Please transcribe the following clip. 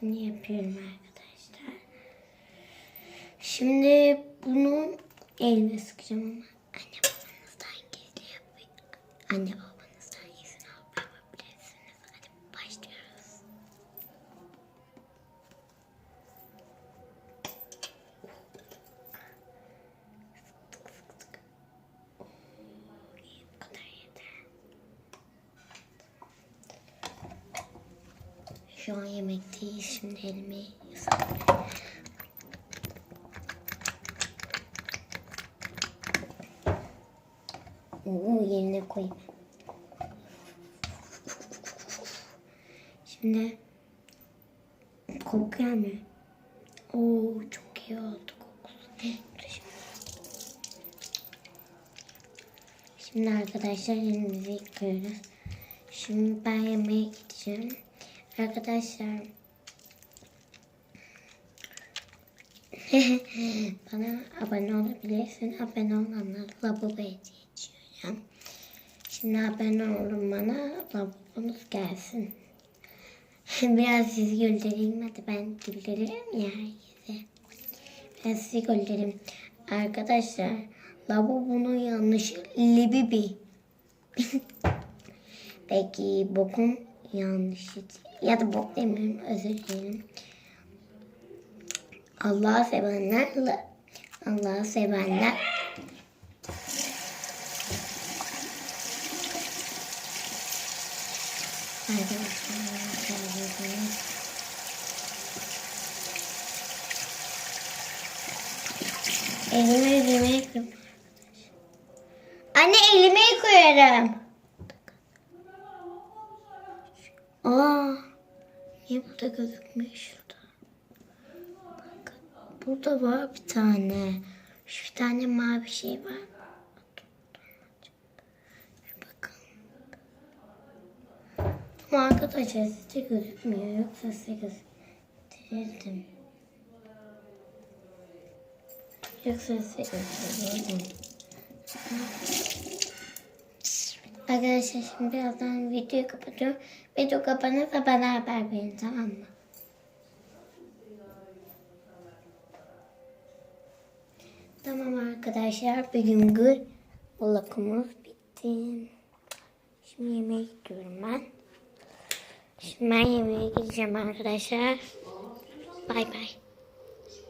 Şimdi yapıyorum arkadaşlar. Şimdi bunu elime sıkacağım ama anne babanızdan gizli yapayım. Anne babanızdan Şu an yemekteyiz. Şimdi elimi ıslatacağım. Oo, yerine koyayım. Şimdi kokuyor mu? Oo, çok iyi oldu kokusu. Şimdi arkadaşlar elimizi yıkıyoruz. Şimdi ben yemeğe gideceğim. Arkadaşlar bana abone olabilirsin. Abone olanlar lavaboya geçiyorum. Şimdi abone olun bana. Lavabonuz gelsin. Biraz sizi güldüreyim. Hadi ben güldürüyorum ya herkese. Ben sizi güldüreyim. Arkadaşlar lavabonun yanlışı libibi. Peki bokun yanlışı ya da bok demiyorum özür dilerim. Allah'ı sevenler Allah'ı sevenler Arkadaşlar Elime yüzüme yıkıyorum. Anne elime yıkıyorum. Aa, niye burada gözükmüyor şurada? Bak, burada var bir tane. Şu bir tane mavi şey var. Ama arkadaşlar sizde gözükmüyor. Yoksa size gösterirdim. Yoksa size gösterirdim. Arkadaşlar şimdi birazdan videoyu kapatıyorum. Video kapanırsa bana haber verin tamam mı? Tamam arkadaşlar bugünkü vlogumuz bitti. Şimdi yemeğe gidiyorum ben. Şimdi ben yemeğe gideceğim arkadaşlar. Bay bay.